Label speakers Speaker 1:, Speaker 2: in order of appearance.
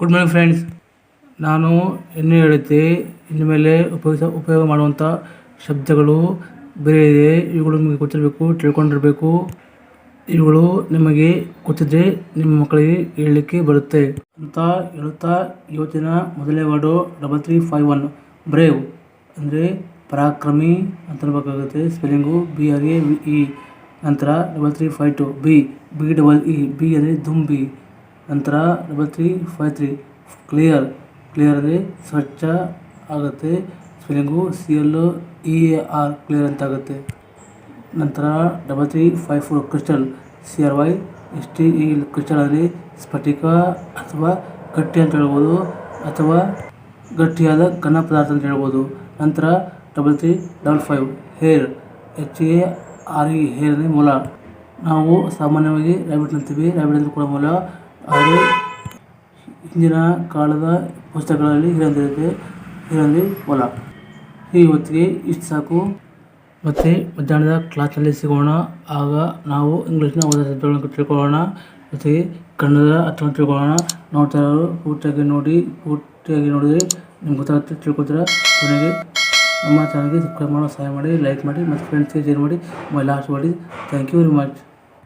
Speaker 1: Good morning friends ನಾನು ಇನ್ನೂ ಹೇಳುತ್ತೆ ಇನ್ನು ಮೇಲೆ ಉಪಯೋಗಿಸ, ಉಪಯೋಗ ಮಾಡುವಂಥ ಶಬ್ದಗಳು ಬೇರೆ ಇದೆ. ಇವುಗಳು ನಿಮಗೆ ಗೊತ್ತಿರಬೇಕು, ತಿಳ್ಕೊಂಡಿರಬೇಕು. ಇವುಗಳು ನಿಮಗೆ ಗೊತ್ತಿದ್ದರೆ ನಿಮ್ಮ ಮಕ್ಕಳಿಗೆ ಹೇಳಲಿಕ್ಕೆ ಬರುತ್ತೆ ಅಂತ ಹೇಳುತ್ತಾ ಇವತ್ತಿನ ಮೊದಲನೇ word double three five one brave ಅಂದರೆ ಪರಾಕ್ರಮಿ ಅಂತ ಹೇಳಬೇಕಾಗುತ್ತೆ. Spelling B R A E ನಂತರ double three five two bee B double E bee ಅಂದರೆ ದುಂಬಿ. ನಂತರ double three five three clear clear ಅಂದರೆ ಸ್ವಚ್ಛ ಆಗುತ್ತೆ. Spelling C L E A R clear ಅಂತ ಆಗುತ್ತೆ. ನಂತರ double three five four crystal C R Y S T E crystal ಅಂದರೆ ಸ್ಫಟಿಕ ಅಥವಾ ಗಟ್ಟಿ ಅಂತ ಹೇಳ್ಬೋದು. ಅಥವಾ ಗಟ್ಟಿಯಾದ ಘನ ಪದಾರ್ಥ ಅಂತ ಹೇಳ್ಬೋದು. ನಂತರ double three double five hare H A R E hare ಅಂದರೆ ಮೊಲ. ನಾವು ಸಾಮಾನ್ಯವಾಗಿ ರ್ಯಾಬಿಟ್ ಅಂತೀವಿ ರ್ಯಾಬಿಟ್ ಅಂದರೆ ಕೂಡ ಮೊಲ. ಆದರೆ ಹಿಂದಿನ ಕಾಲದ ಪುಸ್ತಕಗಳಲ್ಲಿ ಇರೋದಿರುತ್ತೆ ಇರೋದು ಹೊಲ. ಈ ಹೊತ್ತಿಗೆ ಇಷ್ಟು ಸಾಕು. ಮತ್ತು ಮಧ್ಯಾಹ್ನದ ಕ್ಲಾಸಲ್ಲಿ ಸಿಗೋಣ. ಆಗ ನಾವು ಇಂಗ್ಲೀಷ್ನ ಓದೋ ಶಬ್ದಗಳನ್ನು ತಿಳ್ಕೊಳ್ಳೋಣ. ಜೊತೆಗೆ ಕನ್ನಡದ ಅರ್ಥವನ್ನು ತಿಳ್ಕೊಳ್ಳೋಣ. ನೋಡ್ತಾ ಇರೋರು ಪೂರ್ತಿಯಾಗಿ ನೋಡಿ, ಪೂರ್ತಿಯಾಗಿ ನೋಡಿದರೆ ನಿಮ್ಗೆ ಗೊತ್ತಾಗುತ್ತೆ ತಿಳ್ಕೊತೀರ ಕೊನೆಗೆ ನಮ್ಮ ಚಾನಲ್ಗೆ ಸಬ್ಸ್ಕ್ರೈಬ್ ಮಾಡೋ, ಸಹಾಯ ಮಾಡಿ ಲೈಕ್ ಮಾಡಿ, ಮತ್ತು ಫ್ರೆಂಡ್ಸ್ಗೆ ಶೇರ್ ಮಾಡಿ. ಮೈ ಲಾಸ್ಟ್ ಮಾಡಿ ಥ್ಯಾಂಕ್ ಯು ವೆರಿ ಮಚ್